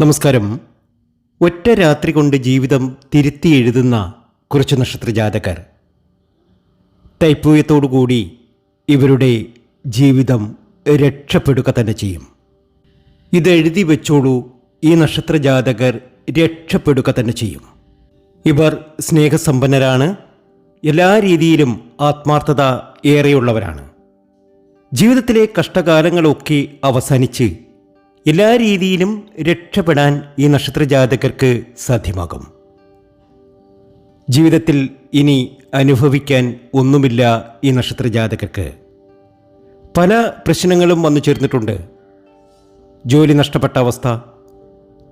നമസ്കാരം. ഒറ്റ രാത്രി കൊണ്ട് ജീവിതം തിരുത്തി എഴുതുന്ന കുറച്ച് നക്ഷത്ര ജാതകർ തൈപ്പൂയത്തോടുകൂടി ഇവരുടെ ജീവിതം രക്ഷപ്പെടുക തന്നെ ചെയ്യും. ഇത് എഴുതി വെച്ചോളൂ ഈ നക്ഷത്ര ജാതകർ രക്ഷപ്പെടുക തന്നെ ചെയ്യും. ഇവർ സ്നേഹസമ്പന്നരാണ് എല്ലാ രീതിയിലും ആത്മാർത്ഥത ഏറെയുള്ളവരാണ്. ജീവിതത്തിലെ കഷ്ടകാലങ്ങളൊക്കെ അവസാനിച്ച് എല്ലാ രീതിയിലും രക്ഷപ്പെടാൻ ഈ നക്ഷത്ര ജാതകർക്ക് സാധ്യമാകും. ജീവിതത്തിൽ ഇനി അനുഭവിക്കാൻ ഒന്നുമില്ല ഈ നക്ഷത്ര ജാതകർക്ക് പല പ്രശ്നങ്ങളും വന്നു ചേർന്നിട്ടുണ്ട്. ജോലി നഷ്ടപ്പെട്ട അവസ്ഥ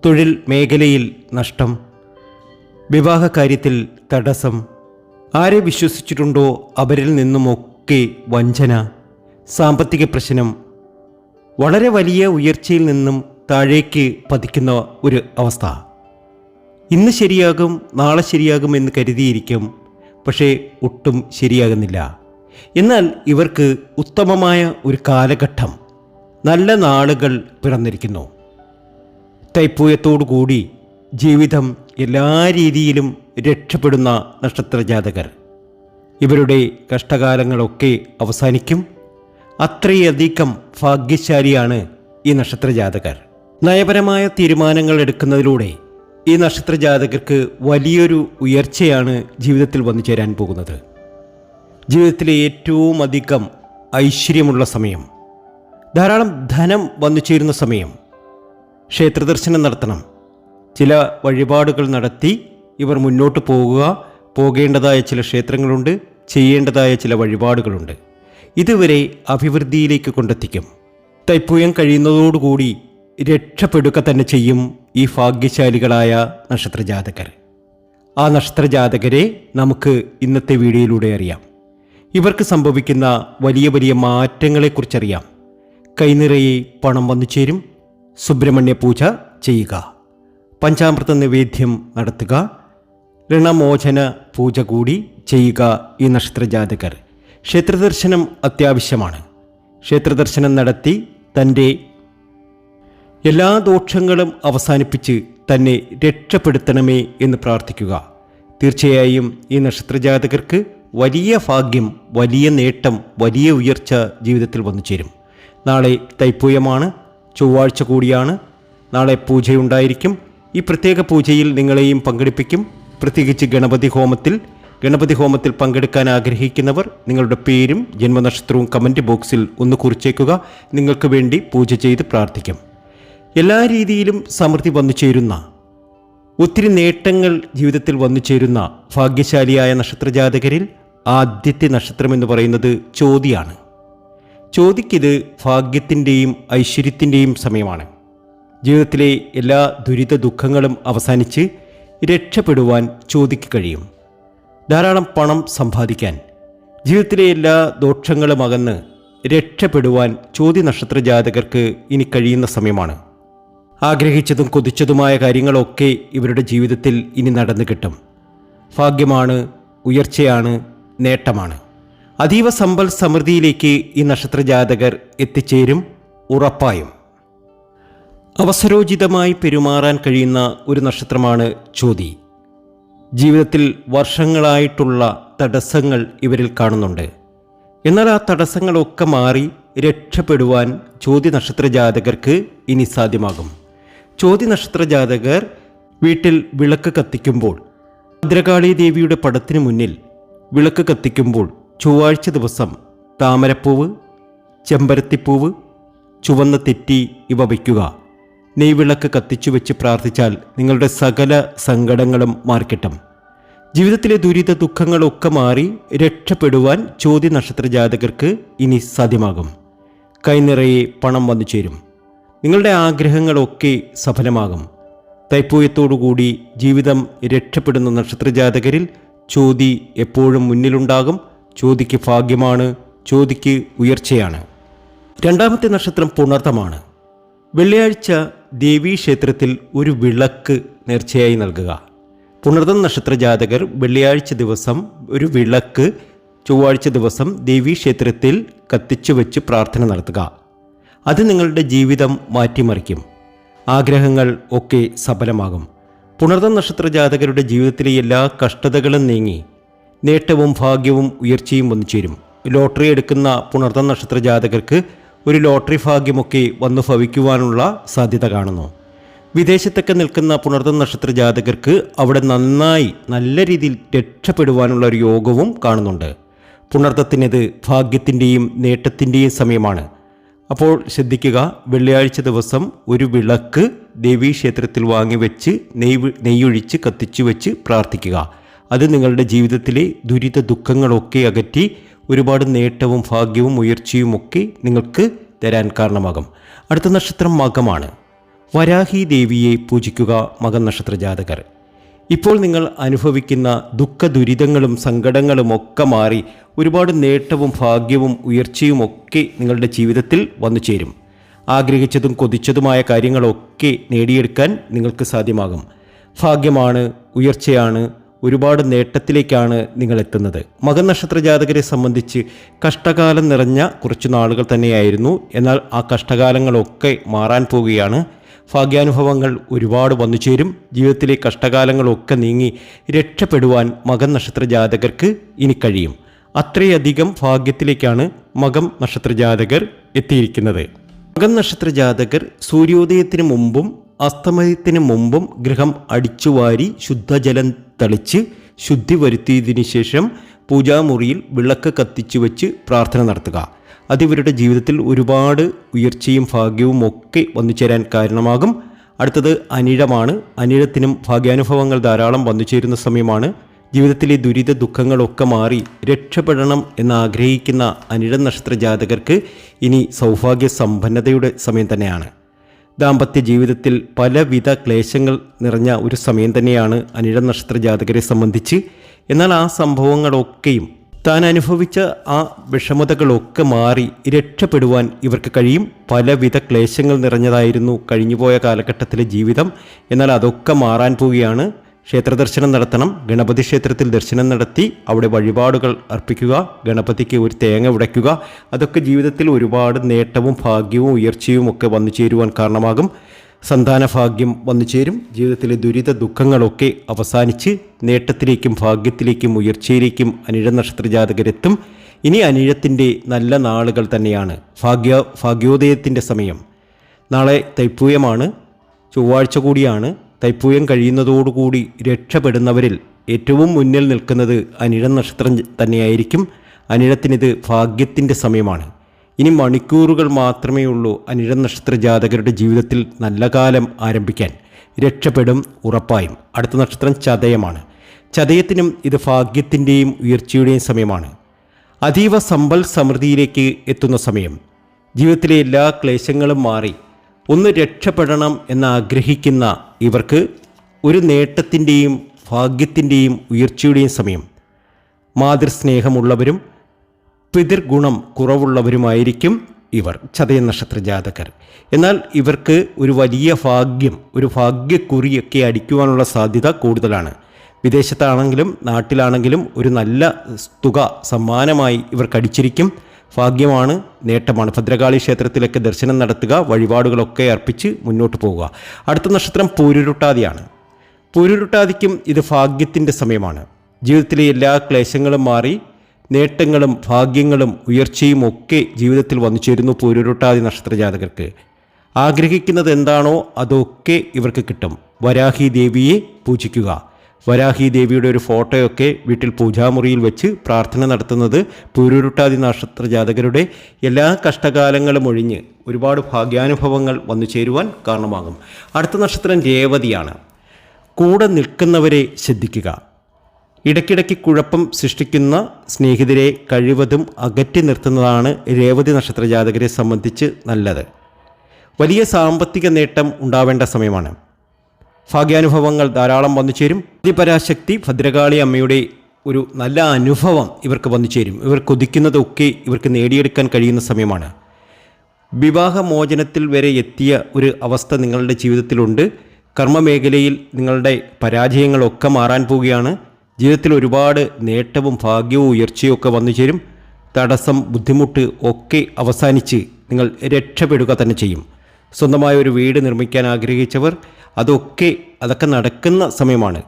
തൊഴിൽ മേഖലയിൽ നഷ്ടം വിവാഹ കാര്യത്തിൽ തടസ്സം ആരെ വിശ്വസിച്ചിട്ടുണ്ടോ അവരിൽ നിന്നുമൊക്കെ വഞ്ചന സാമ്പത്തിക പ്രശ്നം വളരെ വലിയ ഉയർച്ചയിൽ നിന്നും താഴേക്ക് പതിക്കുന്ന ഒരു അവസ്ഥ. ഇന്ന് ശരിയാകും നാളെ ശരിയാകും എന്ന് കരുതിയിരിക്കും പക്ഷേ ഒട്ടും ശരിയാകുന്നില്ല. എന്നാൽ ഇവർക്ക് ഉത്തമമായ ഒരു കാലഘട്ടം നല്ല നാളുകൾ പിറന്നിരിക്കുന്നു തൈപ്പൂയത്തോടുകൂടി ജീവിതം എല്ലാ രീതിയിലും രക്ഷപ്പെടുന്ന നക്ഷത്രജാതകർ. ഇവരുടെ കഷ്ടകാലങ്ങളൊക്കെ അവസാനിക്കും. അത്രയധികം ഭാഗ്യശാലിയാണ് ഈ നക്ഷത്രജാതകർ. നയപരമായ തീരുമാനങ്ങൾ എടുക്കുന്നതിലൂടെ ഈ നക്ഷത്രജാതകർക്ക് വലിയൊരു ഉയർച്ചയാണ് ജീവിതത്തിൽ വന്നു ചേരാൻ പോകുന്നത്. ജീവിതത്തിലെ ഏറ്റവും അധികം ഐശ്വര്യമുള്ള സമയം ധാരാളം ധനം വന്നു ചേരുന്ന സമയം ക്ഷേത്രദർശനം നടത്തണം ചില വഴിപാടുകൾ നടത്തി ഇവർ മുന്നോട്ട് പോകുക പോകേണ്ടതായ ചില ക്ഷേത്രങ്ങളുണ്ട് ചെയ്യേണ്ടതായ ചില വഴിപാടുകളുണ്ട്. ഇതുവരെ അഭിവൃദ്ധിയിലേക്ക് കൊണ്ടെത്തിക്കും. തൈപ്പൂയം കഴിയുന്നതോടുകൂടി രക്ഷപ്പെടുക തന്നെ ചെയ്യും ഈ ഭാഗ്യശാലികളായ നക്ഷത്രജാതകർ. ആ നക്ഷത്രജാതകരെ നമുക്ക് ഇന്നത്തെ വീഡിയോയിലൂടെ അറിയാം. ഇവർക്ക് സംഭവിക്കുന്ന വലിയ വലിയ മാറ്റങ്ങളെക്കുറിച്ചറിയാം. കൈനിറയെ പണം വന്നു ചേരും. സുബ്രഹ്മണ്യ പൂജ ചെയ്യുക. പഞ്ചാമൃത നിവേദ്യം നടത്തുക. ഋണമോചന പൂജ കൂടി ചെയ്യുക ഈ നക്ഷത്രജാതകർ. ക്ഷേത്രദർശനം അത്യാവശ്യമാണ്. ക്ഷേത്രദർശനം നടത്തി തന്റെ എല്ലാ ദോഷങ്ങളും അവസാനിപ്പിച്ച് തന്നെ രക്ഷപ്പെടുത്തണമേ എന്ന് പ്രാർത്ഥിക്കുക. തീർച്ചയായും ഈ നക്ഷത്രജാതകർക്ക് വലിയ ഭാഗ്യം വലിയ നേട്ടം വലിയ ഉയർച്ച ജീവിതത്തിൽ വന്നു ചേരും. നാളെ തൈപ്പൂയമാണ് ചൊവ്വാഴ്ച കൂടിയാണ്. നാളെ പൂജയുണ്ടായിരിക്കും. ഈ പ്രത്യേക പൂജയിൽ നിങ്ങളെയും പങ്കെടുപ്പിക്കും. പ്രത്യേകിച്ച് ഗണപതി ഹോമത്തിൽ ഗണപതി ഹോമത്തിൽ പങ്കെടുക്കാൻ ആഗ്രഹിക്കുന്നവർ നിങ്ങളുടെ പേരും ജന്മനക്ഷത്രവും കമന്റ് ബോക്സിൽ ഒന്ന് കുറിച്ചേക്കുക. നിങ്ങൾക്ക് വേണ്ടി പൂജ ചെയ്ത് പ്രാർത്ഥിക്കും. എല്ലാ രീതിയിലും സമൃദ്ധി വന്നു ചേരുന്ന ഒത്തിരി നേട്ടങ്ങൾ ജീവിതത്തിൽ വന്നു ചേരുന്ന ഭാഗ്യശാലിയായ നക്ഷത്രജാതകരിൽ ആദ്യത്തെ നക്ഷത്രം എന്ന് പറയുന്നത് ചോതിയാണ്. ചോതിക്കിത് ഭാഗ്യത്തിന്റെയും ഐശ്വര്യത്തിന്റെയും സമയമാണ്. ജീവിതത്തിലെ എല്ലാ ദുരിത ദുഃഖങ്ങളും അവസാനിച്ച് രക്ഷപ്പെടുവാൻ ചോദിക്ക് കഴിയും. ധാരാളം പണം സമ്പാദിക്കാൻ. ജീവിതത്തിലെ എല്ലാ ദോഷങ്ങളും അകന്ന് രക്ഷപ്പെടുവാൻ ചോദ്യ നക്ഷത്ര ജാതകർക്ക് ഇനി കഴിയുന്ന സമയമാണ്. ആഗ്രഹിച്ചതും കൊതിച്ചതുമായ കാര്യങ്ങളൊക്കെ ഇവരുടെ ജീവിതത്തിൽ ഇനി നടന്നു കിട്ടും. ഭാഗ്യമാണ് ഉയർച്ചയാണ് നേട്ടമാണ്. അതീവ സമ്പൽ സമൃദ്ധിയിലേക്ക് ഈ നക്ഷത്ര ജാതകർ എത്തിച്ചേരും ഉറപ്പായും. അവസരോചിതമായി പെരുമാറാൻ കഴിയുന്ന ഒരു നക്ഷത്രമാണ് ചോതി. ജീവിതത്തിൽ വർഷങ്ങളായിട്ടുള്ള തടസ്സങ്ങൾ ഇവരിൽ കാണുന്നുണ്ട്. എന്നാൽ ആ തടസ്സങ്ങളൊക്കെ മാറി രക്ഷപ്പെടുവാൻ ചോദ്യ നക്ഷത്ര ജാതകർക്ക് ഇനി സാധ്യമാകും. ചോദ്യ നക്ഷത്ര ജാതകർ വീട്ടിൽ വിളക്ക് കത്തിക്കുമ്പോൾ ഭദ്രകാളി ദേവിയുടെ പടത്തിനു മുന്നിൽ വിളക്ക് കത്തിക്കുമ്പോൾ ചൊവ്വാഴ്ച ദിവസം താമരപ്പൂവ് ചെമ്പരത്തിപ്പൂവ് ചുവന്ന തെറ്റി ഇവ വയ്ക്കുക. നെയ്വിളക്ക് കത്തിച്ചു വെച്ച് പ്രാർത്ഥിച്ചാൽ നിങ്ങളുടെ സകല സങ്കടങ്ങളും മാറിക്കിട്ടും. ജീവിതത്തിലെ ദുരിത ദുഃഖങ്ങളൊക്കെ മാറി രക്ഷപ്പെടുവാൻ ചോദ്യ നക്ഷത്ര ജാതകർക്ക് ഇനി സാധ്യമാകും. കൈനിറയെ പണം വന്നു ചേരും. നിങ്ങളുടെ ആഗ്രഹങ്ങളൊക്കെ സഫലമാകും. തൈപ്പൂയത്തോടുകൂടി ജീവിതം രക്ഷപ്പെടുന്ന നക്ഷത്രജാതകരിൽ ചോതി എപ്പോഴും മുന്നിലുണ്ടാകും. ചോതിക്ക് ഭാഗ്യമാണ് ചോതിക്ക് ഉയർച്ചയാണ്. രണ്ടാമത്തെ നക്ഷത്രം പുണർത്തമാണ് വെള്ളിയാഴ്ച ദേവീക്ഷേത്രത്തിൽ ഒരു വിളക്ക് നേർച്ചയായി നൽകുക. പുണർതം നക്ഷത്ര ജാതകർ വെള്ളിയാഴ്ച ദിവസം ഒരു വിളക്ക് ചൊവ്വാഴ്ച ദിവസം ദേവീക്ഷേത്രത്തിൽ കത്തിച്ചു വെച്ച് പ്രാർത്ഥന നടത്തുക. അത് നിങ്ങളുടെ ജീവിതം മാറ്റിമറിക്കും. ആഗ്രഹങ്ങൾ ഒക്കെ സഫലമാകും. പുണർന്ന നക്ഷത്ര ജാതകരുടെ ജീവിതത്തിലെ എല്ലാ കഷ്ടതകളും നീങ്ങി നേട്ടവും ഭാഗ്യവും ഉയർച്ചയും വന്നു ചേരും ലോട്ടറി എടുക്കുന്ന പുണർന്ന നക്ഷത്ര ജാതകർക്ക് ഒരു ലോട്ടറി ഭാഗ്യമൊക്കെ വന്നു ഭവിക്കുവാനുള്ള സാധ്യത കാണുന്നു. വിദേശത്തൊക്കെ നിൽക്കുന്ന പുണർന്ന നക്ഷത്ര ജാതകർക്ക് അവിടെ നന്നായി നല്ല രീതിയിൽ രക്ഷപ്പെടുവാനുള്ള ഒരു യോഗവും കാണുന്നുണ്ട്. പുണർത്തത്തിനത് ഭാഗ്യത്തിന്റെയും നേട്ടത്തിന്റെയും സമയമാണ്. അപ്പോൾ ശ്രദ്ധിക്കുക വെള്ളിയാഴ്ച ദിവസം ഒരു വിളക്ക് ദേവീക്ഷേത്രത്തിൽ വാങ്ങിവെച്ച് നെയ് നെയ്യൊഴിച്ച് കത്തിച്ചു വെച്ച് പ്രാർത്ഥിക്കുക. അത് നിങ്ങളുടെ ജീവിതത്തിലെ ദുരിത ദുഃഖങ്ങളൊക്കെ അകറ്റി ഒരുപാട് നേട്ടവും ഭാഗ്യവും ഉയർച്ചയും ഒക്കെ നിങ്ങൾക്ക് തരാൻ കാരണമാകും. അടുത്ത നക്ഷത്രം മകമാണ്. വരാഹി ദേവിയെ പൂജിക്കുക മകൻ നക്ഷത്ര ജാതകർ. ഇപ്പോൾ നിങ്ങൾ അനുഭവിക്കുന്ന ദുഃഖ ദുരിതങ്ങളും സങ്കടങ്ങളും ഒക്കെ മാറി ഒരുപാട് നേട്ടവും ഭാഗ്യവും ഉയർച്ചയും ഒക്കെ നിങ്ങളുടെ ജീവിതത്തിൽ വന്നു ചേരും. ആഗ്രഹിച്ചതും കൊതിച്ചതുമായ കാര്യങ്ങളൊക്കെ നേടിയെടുക്കാൻ നിങ്ങൾക്ക് സാധ്യമാകും. ഭാഗ്യമാണ് ഉയർച്ചയാണ് ഒരുപാട് നേട്ടത്തിലേക്കാണ് നിങ്ങൾ എത്തുന്നത് മകൻ നക്ഷത്ര ജാതകരെ സംബന്ധിച്ച് കഷ്ടകാലം നിറഞ്ഞ കുറച്ച് നാളുകൾ തന്നെയായിരുന്നു. എന്നാൽ ആ കഷ്ടകാലങ്ങളൊക്കെ മാറാൻ പോവുകയാണ്. ഭാഗ്യാനുഭവങ്ങൾ ഒരുപാട് വന്നു ചേരും. ജീവിതത്തിലെ കഷ്ടകാലങ്ങളൊക്കെ നീങ്ങി രക്ഷപ്പെടുവാൻ മകൻ നക്ഷത്ര ജാതകർക്ക് ഇനി കഴിയും. അത്രയധികം ഭാഗ്യത്തിലേക്കാണ് മകം നക്ഷത്ര ജാതകർ എത്തിയിരിക്കുന്നത്. മകൻ നക്ഷത്ര ജാതകർ സൂര്യോദയത്തിന് മുമ്പും അസ്തമയത്തിന് മുമ്പും ഗ്രഹം അടിച്ചുവാരി ശുദ്ധജലം തളിച്ച് ശുദ്ധി വരുത്തിയതിനു ശേഷം പൂജാമുറിയിൽ വിളക്ക് കത്തിച്ചു വെച്ച് പ്രാർത്ഥന നടത്തുക. അതിവരുടെ ജീവിതത്തിൽ ഒരുപാട് ഉയർച്ചയും ഭാഗ്യവും ഒക്കെ വന്നു ചേരാൻ കാരണമാകും. അടുത്തത് അനിഴമാണ്. അനിഴത്തിനും ഭാഗ്യാനുഭവങ്ങൾ ധാരാളം വന്നു ചേരുന്ന സമയമാണ്. ജീവിതത്തിലെ ദുരിത ദുഃഖങ്ങളൊക്കെ മാറി രക്ഷപ്പെടണം എന്ന് ആഗ്രഹിക്കുന്ന അനിഴ നക്ഷത്ര ജാതകർക്ക് ഇനി സൗഭാഗ്യ സമ്പന്നതയുടെ സമയം തന്നെയാണ്. ദാമ്പത്യ ജീവിതത്തിൽ പലവിധ ക്ലേശങ്ങൾ നിറഞ്ഞ ഒരു സമയം തന്നെയാണ് അനിഴ നക്ഷത്ര ജാതകരെ സംബന്ധിച്ച്. എന്നാൽ ആ സംഭവങ്ങളൊക്കെയും താൻ അനുഭവിച്ച ആ വിഷമതകളൊക്കെ മാറി രക്ഷപ്പെടുവാൻ ഇവർക്ക് കഴിയും. പലവിധ ക്ലേശങ്ങൾ നിറഞ്ഞതായിരുന്നു കഴിഞ്ഞുപോയ കാലഘട്ടത്തിലെ ജീവിതം. എന്നാൽ അതൊക്കെ മാറാൻ പോവുകയാണ്. ക്ഷേത്ര ദർശനം നടത്തണം. ഗണപതി ക്ഷേത്രത്തിൽ ദർശനം നടത്തി അവിടെ വഴിപാടുകൾ അർപ്പിക്കുക. ഗണപതിക്ക് ഒരു തേങ്ങ ഉടയ്ക്കുക. അതൊക്കെ ജീവിതത്തിൽ ഒരുപാട് നേട്ടവും ഭാഗ്യവും ഉയർച്ചയും ഒക്കെ വന്നു ചേരുവാൻ കാരണമാകും. സന്താന ഭാഗ്യം വന്നു ചേരും. ജീവിതത്തിലെ ദുരിത ദുഃഖങ്ങളൊക്കെ അവസാനിച്ച് നേട്ടത്തിലേക്കും ഭാഗ്യത്തിലേക്കും ഉയർച്ചയിലേക്കും അനിഴ നക്ഷത്ര ജാതകരെത്തും ഇനി അനിഴത്തിന്റെ നല്ല നാളുകൾ തന്നെയാണ്. ഭാഗ്യ ഭാഗ്യോദയത്തിന്റെ സമയം. നാളെ തൈപ്പൂയമാണ്. ചൊവ്വാഴ്ച കൂടിയാണ്. തൈപ്പൂയം കഴിയുന്നതോടുകൂടി രക്ഷപ്പെടുന്നവരിൽ ഏറ്റവും മുന്നിൽ നിൽക്കുന്നത് അനിഴ നക്ഷത്രം തന്നെയായിരിക്കും. അനിഴത്തിനിത് ഭാഗ്യത്തിന്റെ സമയമാണ്. ഇനി മണിക്കൂറുകൾ മാത്രമേ ഉള്ളൂ അനിഴ നക്ഷത്ര ജാതകരുടെ ജീവിതത്തിൽ നല്ല കാലം ആരംഭിക്കാൻ. രക്ഷപ്പെടും ഉറപ്പായും. അടുത്ത നക്ഷത്രം ചതയമാണ്. ചതയത്തിനും ഇത് ഭാഗ്യത്തിന്റെയും ഉയർച്ചയുടെയും സമയമാണ്. അതീവ സമ്പൽ സമൃദ്ധിയിലേക്ക് എത്തുന്ന സമയം. ജീവിതത്തിലെ എല്ലാ ക്ലേശങ്ങളും മാറി ഒന്ന് രക്ഷപ്പെടണം എന്നാഗ്രഹിക്കുന്ന ഇവർക്ക് ഒരു നേട്ടത്തിന്റെയും ഭാഗ്യത്തിന്റെയും ഉയർച്ചയുടെയും സമയം. മാതൃസ്നേഹമുള്ളവരും പിതൃഗുണം കുറവുള്ളവരുമായിരിക്കും ഇവർ. ചതയ നക്ഷത്ര ജാതകർ. എന്നാൽ ഇവർക്ക് ഒരു വലിയ ഭാഗ്യം ഒരു ഭാഗ്യക്കുറിയൊക്കെ അടിക്കുവാനുള്ള സാധ്യത കൂടുതലാണ്. വിദേശത്താണെങ്കിലും നാട്ടിലാണെങ്കിലും ഒരു നല്ല തുക സമ്മാനമായി ഇവർക്ക് അടിച്ചിരിക്കും. ഭാഗ്യമാണ് നേട്ടമാണ്. ഭദ്രകാളി ക്ഷേത്രത്തിലൊക്കെ ദർശനം നടത്തുക വഴിപാടുകളൊക്കെ അർപ്പിച്ച് മുന്നോട്ട് പോവുക. അടുത്ത നക്ഷത്രം പൂരുരുട്ടാതിയാണ്. പൂരുരുട്ടാതിക്കും ഇത് ഭാഗ്യത്തിന്റെ സമയമാണ്. ജീവിതത്തിലെ എല്ലാ ക്ലേശങ്ങളും മാറി നേട്ടങ്ങളും ഭാഗ്യങ്ങളും ഉയർച്ചയും ഒക്കെ ജീവിതത്തിൽ വന്നു ചേരുന്നു പൂരുരുട്ടാതി നക്ഷത്ര ജാതകർക്ക്. ആഗ്രഹിക്കുന്നത് എന്താണോ അതൊക്കെ ഇവർക്ക് കിട്ടും. വരാഹി ദേവിയെ പൂജിക്കുക. വരാഹി ദേവിയുടെ ഒരു ഫോട്ടോയൊക്കെ വീട്ടിൽ പൂജാമുറിയിൽ വെച്ച് പ്രാർത്ഥന നടത്തുന്നത് പൂരുരുട്ടാതി നക്ഷത്ര ജാതകരുടെ എല്ലാ കഷ്ടകാലങ്ങളും ഒഴിഞ്ഞ് ഒരുപാട് ഭാഗ്യാനുഭവങ്ങൾ വന്നു ചേരുവാൻ കാരണമാകും. അടുത്ത നക്ഷത്രം രേവതിയാണ്. കൂടെ നിൽക്കുന്നവരെ ശ്രദ്ധിക്കുക. ഇടയ്ക്കിടയ്ക്ക് കുഴപ്പം സൃഷ്ടിക്കുന്ന സ്നേഹിതരെ കഴിവതും അകറ്റി നിർത്തുന്നതാണ് രേവതി നക്ഷത്ര ജാതകരെ സംബന്ധിച്ച് നല്ലത്. വലിയ സാമ്പത്തിക നേട്ടം ഉണ്ടാവേണ്ട സമയമാണ്. ഭാഗ്യാനുഭവങ്ങൾ ധാരാളം വന്നു ചേരും. അതിപരാശക്തി ഭദ്രകാളി അമ്മയുടെ ഒരു നല്ല അനുഭവം ഇവർക്ക് വന്നു ചേരും. ഇവർ കൊതിക്കുന്നതൊക്കെ ഇവർക്ക് നേടിയെടുക്കാൻ കഴിയുന്ന സമയമാണ്. വിവാഹമോചനത്തിൽ വരെ എത്തിയ ഒരു അവസ്ഥ നിങ്ങളുടെ ജീവിതത്തിലുണ്ട്. കർമ്മമേഖലയിൽ നിങ്ങളുടെ പരാജയങ്ങളൊക്കെ മാറാൻ പോവുകയാണ്. ജീവിതത്തിൽ ഒരുപാട് നേട്ടവും ഭാഗ്യവും ഉയർച്ചയും ഒക്കെ വന്നു ചേരും. തടസ്സം ബുദ്ധിമുട്ട് ഒക്കെ അവസാനിച്ച് നിങ്ങൾ രക്ഷപ്പെടുക തന്നെ ചെയ്യും. സ്വന്തമായ ഒരു വീട് നിർമ്മിക്കാൻ ആഗ്രഹിച്ചവർ അതൊക്കെ അതൊക്കെ നടക്കുന്ന സമയമാണ്.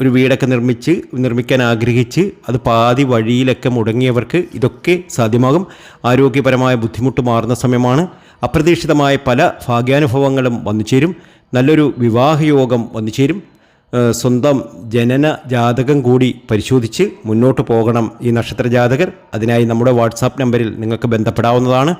ഒരു വീടൊക്കെ നിർമ്മിച്ച് നിർമ്മിക്കാൻ ആഗ്രഹിച്ച് അത് പാതി വഴിയിലൊക്കെ മുടങ്ങിയവർക്ക് ഇതൊക്കെ സാധ്യമാകും. ആരോഗ്യപരമായ ബുദ്ധിമുട്ട് മാറുന്ന സമയമാണ്. അപ്രതീക്ഷിതമായ പല ഭാഗ്യാനുഭവങ്ങളും വന്നു ചേരും. നല്ലൊരു വിവാഹയോഗം വന്നു ചേരും. സ്വന്തം ജനന ജാതകം കൂടി പരിശോധിച്ച് മുന്നോട്ട് പോകണം ഈ നക്ഷത്ര ജാതകർ അതിനായി നമ്മുടെ വാട്സാപ്പ് നമ്പറിൽ നിങ്ങൾക്ക് ബന്ധപ്പെടാവുന്നതാണ്.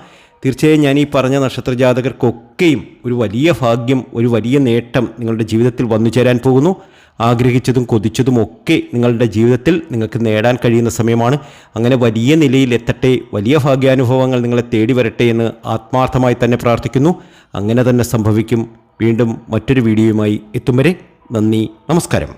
തീർച്ചയായും ഞാൻ ഈ പറഞ്ഞ നക്ഷത്ര ജാതകർക്കൊക്കെയും ഒരു വലിയ ഭാഗ്യം ഒരു വലിയ നേട്ടം നിങ്ങളുടെ ജീവിതത്തിൽ വന്നു ചേരാൻ പോകുന്നു. ആഗ്രഹിച്ചതും കൊതിച്ചതും ഒക്കെ നിങ്ങളുടെ ജീവിതത്തിൽ നിങ്ങൾക്ക് നേടാൻ കഴിയുന്ന സമയമാണ്. അങ്ങനെ വലിയ നിലയിൽ എത്തട്ടെ വലിയ ഭാഗ്യാനുഭവങ്ങൾ നിങ്ങളെ തേടി വരട്ടെ എന്ന് ആത്മാർത്ഥമായി തന്നെ പ്രാർത്ഥിക്കുന്നു. അങ്ങനെ തന്നെ സംഭവിക്കും. വീണ്ടും മറ്റൊരു വീഡിയോയുമായി എത്തും വരെ നന്ദി നമസ്കാരം.